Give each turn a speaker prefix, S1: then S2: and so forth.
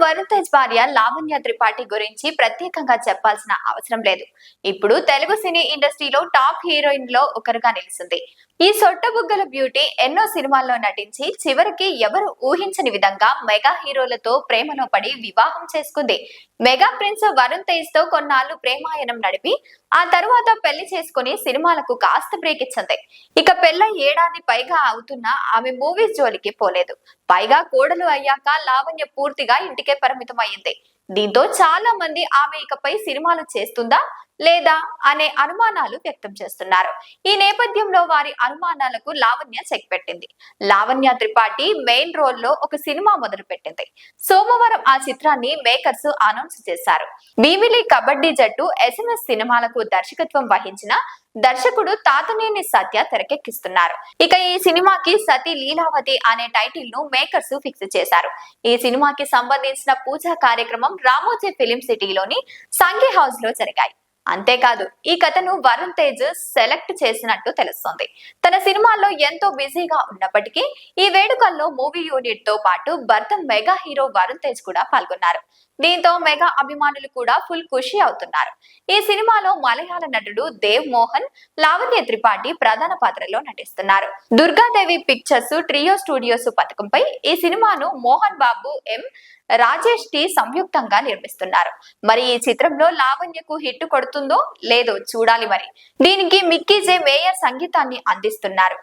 S1: వరుణ్ తేజ్ భార్య లావణ్య త్రిపాఠి గురించి ప్రత్యేకంగా చెప్పాల్సిన అవసరం లేదు. ఇప్పుడు తెలుగు సినీ ఇండస్ట్రీలో టాప్ హీరోయిన్లో ఒకరుగా నిలిచింది. ఈ సొట్టబుగ్గల బ్యూటీ ఎన్నో సినిమాల్లో నటించి చివరికి ఎవరు ఊహించని విధంగా మెగా హీరోలతో ప్రేమలో పడి వివాహం చేసుకుంది. మెగా ప్రిన్స్ వరుణ్ తేజ్తో కొన్నాళ్ళు ప్రేమాయణం నడిపి ఆ తరువాత పెళ్ళి చేసుకుని సినిమాలకు కాస్త బ్రేక్ ఇచ్చింది. ఇక పెళ్ళ ఏడాది పైగా అవుతున్నా ఆమె మూవీస్ జోలికి పోలేదు. పైగా కోడలు అయ్యాక లావణ్య పూర్తిగా ఇంటికే పరిమితం అయింది దీంతో చాలా మంది ఆమె ఇకపై సినిమాలు చేస్తుందా లేదా అనే అనుమానాలు వ్యక్తం చేస్తున్నారు. ఈ నేపథ్యంలో వారి అనుమానాలకు లావణ్య చెక్ పెట్టింది. లావణ్య త్రిపాఠి మెయిన్ రోల్లో ఒక సినిమా మొదలు పెట్టింది సోమవారం ఆ చిత్రాన్ని మేకర్స్ అనౌన్స్ చేశారు. భీమిలి కబడ్డీ జట్టు ఎస్ఎంఎస్ సినిమాలకు దర్శకత్వం వహించిన దర్శకుడు తాతనేని సత్య తెరకెక్కిస్తున్నారు. ఇక ఈ సినిమాకి సతీ లీలావతి అనే టైటిల్ను మేకర్స్ ఫిక్స్ చేశారు. ఈ సినిమాకి సంబంధించిన పూజా కార్యక్రమం రామోజీ ఫిలిం సిటీలోని సంఘీ హౌస్లో జరిగాయి. అంతేకాదు ఈ కథను వరుణ్ తేజ్ సెలెక్ట్ చేసినట్టు తెలుస్తోంది. తన సినిమాల్లో ఎంతో బిజీగా ఉన్నప్పటికీ ఈ వేడుకల్లో మూవీ యూనిట్తో పాటు భర్త మెగా హీరో వరుణ్ తేజ్ కూడా పాల్గొన్నారు. దీంతో మెగా అభిమానులు కూడా ఫుల్ ఖుషి అవుతున్నారు. ఈ సినిమాలో మలయాళ నటుడు దేవ్ మోహన్ లావణ్య త్రిపాఠి ప్రధాన పాత్రలో నటిస్తున్నారు. దుర్గాదేవి పిక్చర్స్ ట్రియో స్టూడియోస్ పథకంపై ఈ సినిమాను మోహన్ బాబు ఎం. రాజేష్ టి సంయుక్తంగా నిర్మిస్తున్నారు. మరి ఈ చిత్రంలో లావణ్యకు హిట్ కొడుతుందో లేదో చూడాలి మరి. దీనికి మిక్కీ జే మేయర్ సంగీతాన్ని అందిస్తున్నారు.